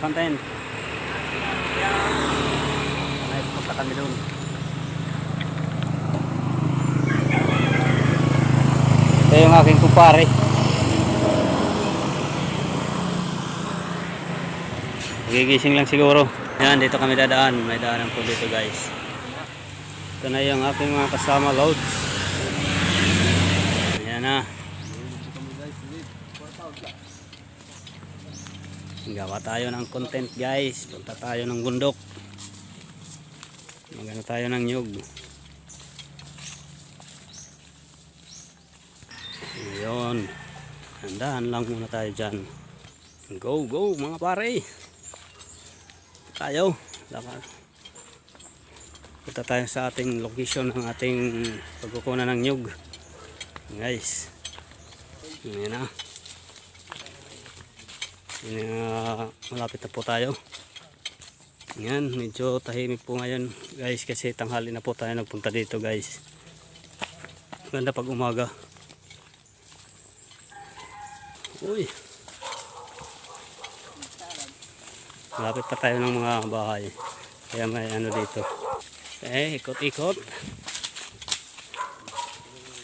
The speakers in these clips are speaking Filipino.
content. May punta kami doon. Ito yung aking kumpare. Gigising lang siguro. Yan, dito kami dadaan. May daanan po dito guys. Ito na yung aking mga kasama loads. Ayan na. Gawa tayo ng content guys. Punta tayo ng bundok. Magano tayo ng nyug. Ayun. Handaan lang muna tayo dyan. Go, go mga pare. Tayo. Punta tayo sa ating location ng ating pagkukunan ng nyug. Guys. Ayan na. Na. Malapit na po tayo. Yan, medyo tahimik po ngayon guys kasi tanghali na po tayo nagpunta dito guys. Ganda pag umaga. Uy. Malapit pa tayo ng mga bahay. Kaya may ano dito. Eh, ikot-ikot.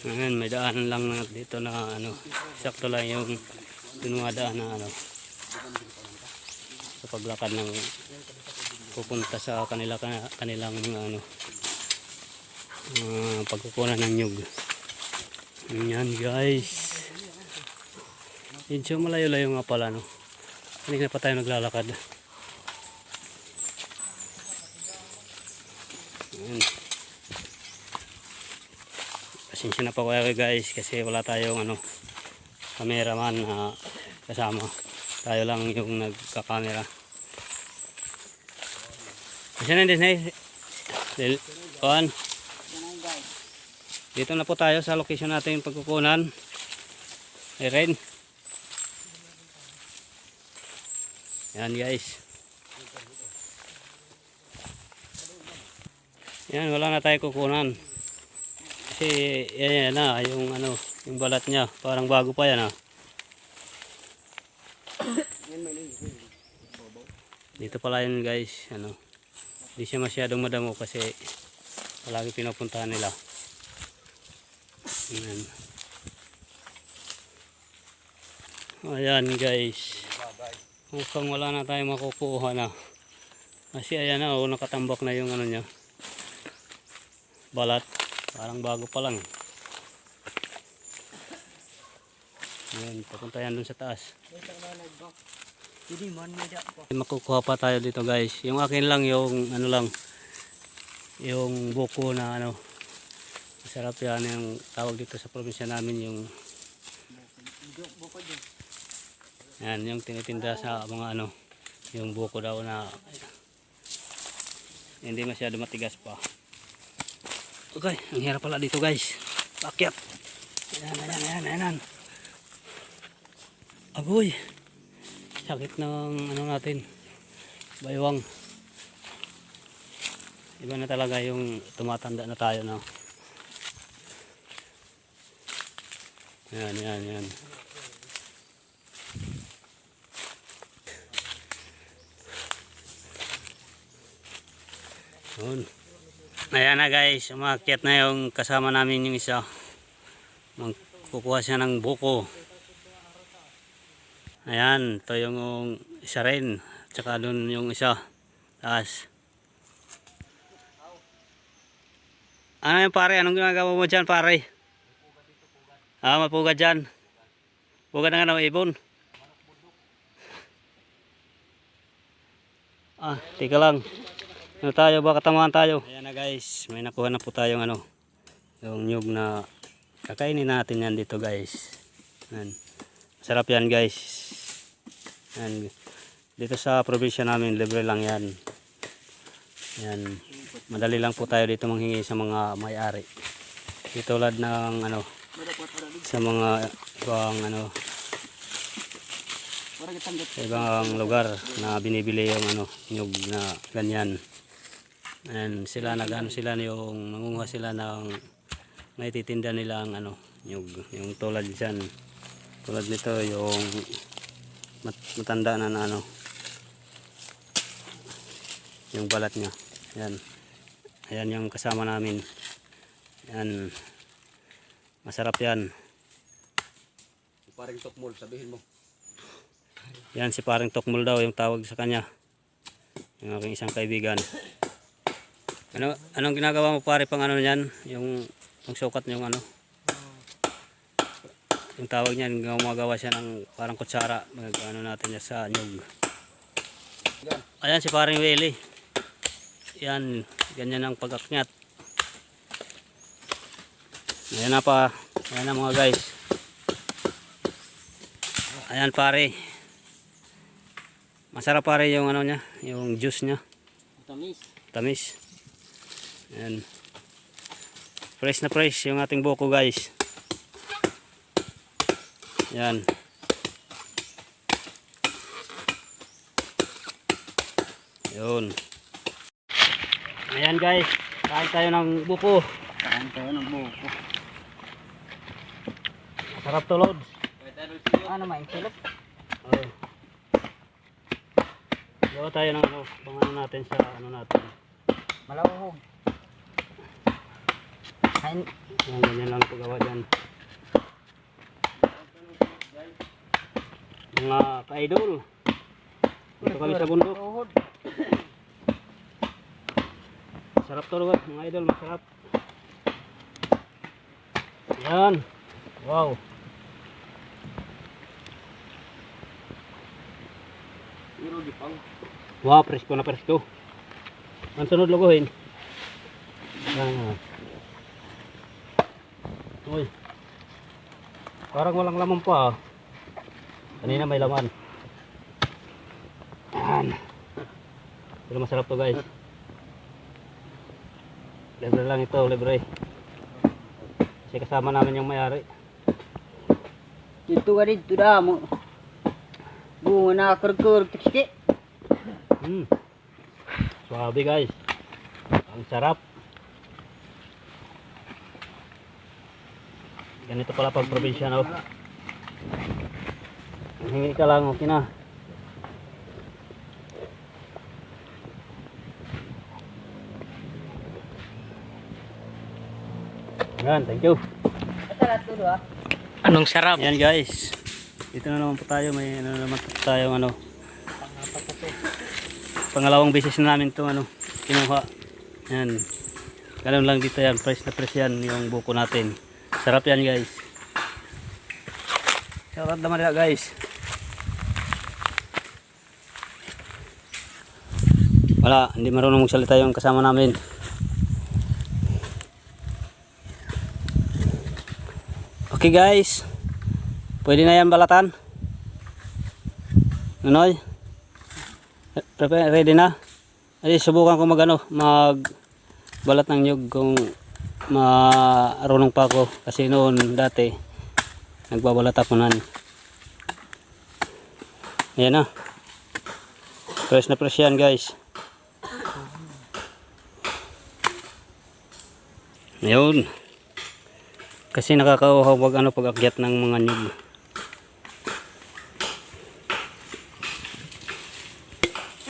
Ngayon, may daan lang dito na ano. Sakto lang yung dinumadaan na ano. Paglakad ng pupunta sa kanila kanilang ano uh, pagkukunan ng nyug. Yan guys. Medyo malayo-layo nga pala no. Kanina pa tayo naglalakad. Yan. Pasensya na pa kayo guys kasi wala tayong ano cameraman na kasama. Tayo lang yung nagka-camera. Kasi na eh. Del, kuan. Dito na po tayo sa location natin yung pagkukunan. Ren. Yan guys. Yan, wala na tayo kukunan. Kasi yan, yan na, yung ano, yung balat niya. Parang bago pa yan ah. Dito pala yun guys, ano. Hindi siya masyadong madamo kasi palagi pinupuntahan nila. Ayan. Ayan guys. Mukhang wala na tayo makukuha na. Kasi ayan na, oh, nakatambak na yung ano niya. Balat. Parang bago pa lang. Ayan, papunta yan dun sa taas. Makukuha pa tayo dito guys. Yung akin lang yung ano lang yung buko na ano masarap yan yung tawag dito sa probinsya namin yung yan yung tinitinda sa mga ano yung buko daw na hindi masyado matigas pa. Okay ang hirap pala dito guys. Akyat ayan ayan ayan ayan agoy sakit ng ano natin baywang. Iba na talaga yung tumatanda na tayo na yan yan yan. Yun. Ayan na guys. Umakyat na yung kasama namin yung isa. Magkukuha siya ng buko Ayan, ito yung isa rin. Tsaka doon yung isa. Taas. Ano yung pare? Anong ginagawa mo dyan pare? Ah, mapugad dyan. Pugad na nga ng ibon. Ah, tika lang. Ano tayo? Baka tamaan tayo. Ayan na guys. May nakuha na po tayong ano. Yung nyug na kakainin natin yan dito guys. Ayan. Sarap yan guys. Yan. Dito sa probinsya namin, libre lang yan. Yan. Madali lang po tayo dito manghingi sa mga may-ari. Di tulad ng ano, sa mga ibang ano, sa ibang lugar na binibili yung ano, nyug na ganyan. And sila nagano sila yung mangunguha sila ng may titinda nila ang ano, nyug, yung tulad diyan. Tulad nito yung matanda na na ano. Yung balat niya. Yan. Ayan yung kasama namin. Yan. Masarap yan. Paring tokmol, sabihin mo. Yan si paring Tokmol daw yung tawag sa kanya. Yung aking isang kaibigan. Ano anong ginagawa mo pare pang ano niyan? Yung pang sukat yung ano? Yung tawag niyan, gumagawa siya ng parang kutsara. Mag ano natin niya sa nyug. Ayan si paring Willie. Yan, ganyan ang pag-akyat. Ayan na pa. Ayan na mga guys. Ayan pare. Masarap pare yung ano niya, yung juice niya, Tamis. tamis. Ayan. Fresh na fresh yung ating buko guys. Yan. Yun. Ayan guys, kain tayo ng buko. Kain tayo ng buko. Masarap to lods. Ano may tulog? Okay. Gawa tayo ng ano, pang ano natin sa ano natin. Malawhog. Kain. Yan, ganyan lang paggawa dyan. Mga ka-idol. Dito kami sa bundok. Sarap to lugar, mga idol, masarap. Yan. Wow. Wow, presko na presko. Ang sunod luguhin. Yan. Uy. Parang walang laman pa. ah. Kanina may laman. Yan. Pero masarap to guys. Libre lang ito, libre. Kasi kasama namin yung mayari. Dito ka dito dah mo. Bunga na kerker tikski. Hmm. Swabe guys. Ang sarap. Ganito pala pag probinsya no. Hingi ka lang, okay na. Yan, thank you. Anong sarap? Yan guys. Dito na naman po tayo. May ano naman po tayo ano. Pangalawang beses na namin itong ano. Kinuha. Yan. Ganun lang dito yan. Fresh na fresh yan yung buko natin. Sarap yan guys. Sarap naman nila guys. Wala. Hindi marunong magsalita yung kasama namin. Okay guys. Pwede na yan balatan. Nonoy. Ready na. Ay subukan ko magano, mag balat ng nyug kung marunong pa ako kasi noon dati nagbabalat ako nan. Ayan na. Fresh na fresh yan guys. Ayun. Kasi nakakauhaw wag ano pag-akyat ng mga nyug.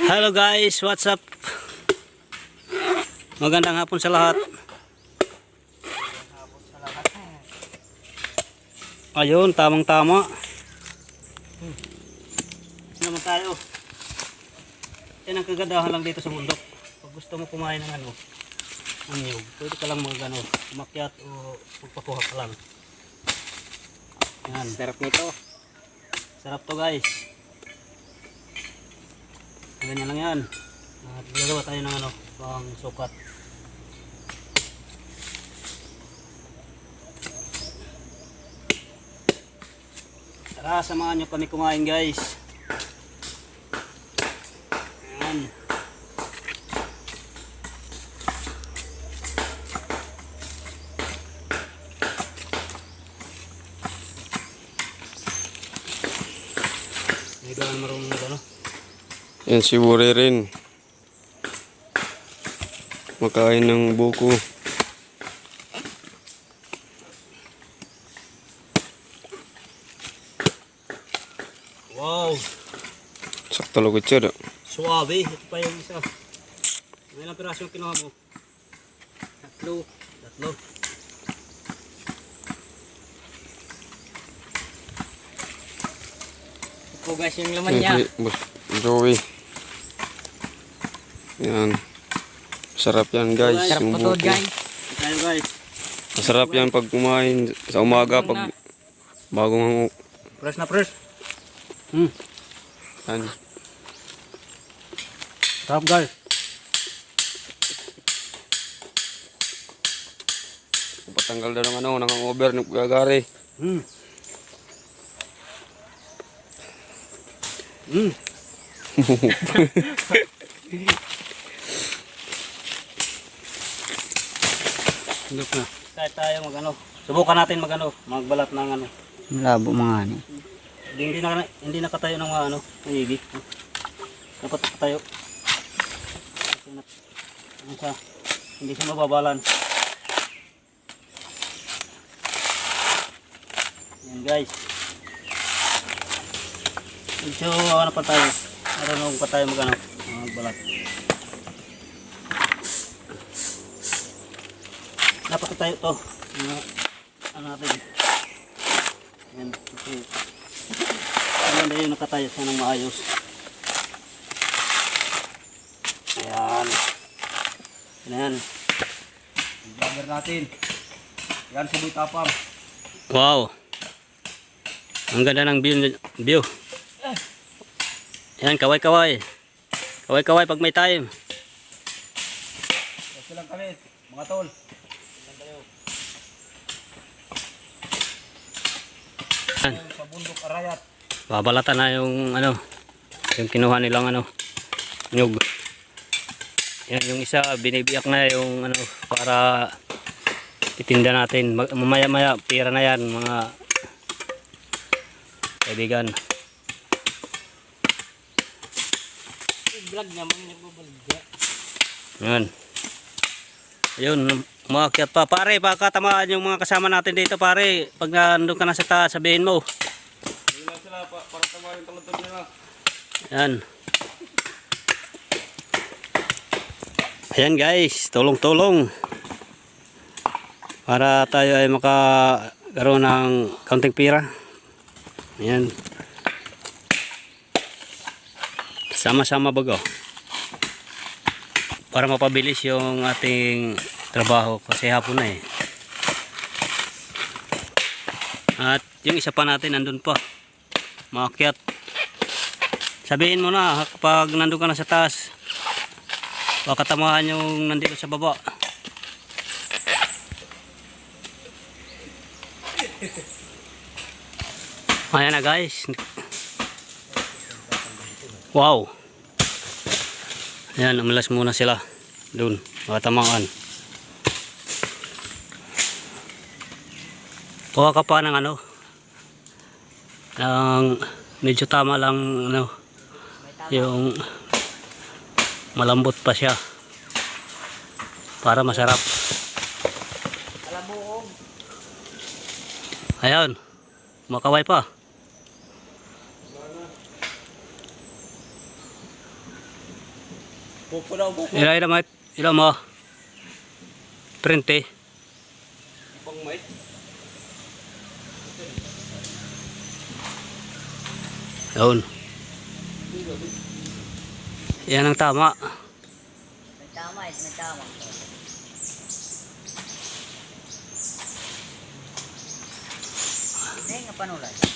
Hello guys, what's up? Magandang hapon sa lahat. Ayun, tamang tama. Naman tayo? Yan ang kagandahan lang dito sa bundok. Pag gusto mo kumain ng ano, niyog, pwede ka lang mag ano, umakyat o magpakuha ka lang. Yan. Sarap nito. Sarap to guys. Ganyan lang yan. At gagawa tayo ng ano, pang sukat. Tara, samahan nyo kami kumain guys. Ayan. Gawin marunong na ano. Yan si Wuri rin. Makain ng buko. Wow, Sakto lugod siya. do. suwabe. Ito pa yung isa. May ilang piraso yung kinuha mo? Tatlo. Tatlo. Ito guys yung laman niya. Joey. Yan. Sarap yan guys. Sarap yung po to buko. guys. Tayo guys. Masarap yan pag kumain sa umaga pag bagong Fresh na fresh. Hmm. yan. Sarap guys. Patanggal daw ng ano, ng over ng gagari. Hmm. Hmm. Look na. Kahit tayo mag ano. Subukan natin mag ano, magbalat ng ano. Malabo mga ano. Hindi, hindi na hindi nakatayo ng mga ano, ibig. Dapat nakatayo. Ano siya, hindi siya mababalan. Yan guys. Medyo ano pa tayo. Marunong pa tayo mag ano, magbalat. Dapat tayo to. Ano, ano natin. Yan. Kasi Maganda yung nakatayo siya ng maayos. Ayan. Ayan. Vlogger natin. Yan si Boy Tapang. Wow. Ang ganda ng view. view. Ayan, kaway-kaway. Kaway-kaway pag may time. Kasi lang kami, mga tol. Sa bundok Arayat. Babalatan na yung ano, yung kinuha nilang ano, nyug. Yan, yung isa binibiyak na yung ano, para itinda natin. Mamaya-maya, pira na yan, mga kaibigan. Vlog naman nagbabalga. Yan. Ayun, umakyat pa. Pare, baka tamaan yung mga kasama natin dito, pare. Pag nandun ka na sa taas, sabihin mo. Hindi lang sila pa, para tama yung talentod nila. Yan. Ayan guys, tulong-tulong. Para tayo ay makakaroon ng kaunting pira. Ayan. Sama-sama bago. Para mapabilis yung ating trabaho kasi hapon na eh. At yung isa pa natin nandun pa. Maakyat. Sabihin mo na kapag nandun ka na sa taas. Baka tamahan yung nandito sa baba. Ayan na guys. Wow. Ayan, umalas muna sila. Doon, baka tamaan. Kuha ka pa ng ano. Ng medyo tama lang ano. Yung malambot pa siya para masarap ayun makaway pa Buko daw, buko. ilan ilan mo ilan mo print eh Pang mic. yun yan ang tama May tama eh, may tama. Hindi nga panulay.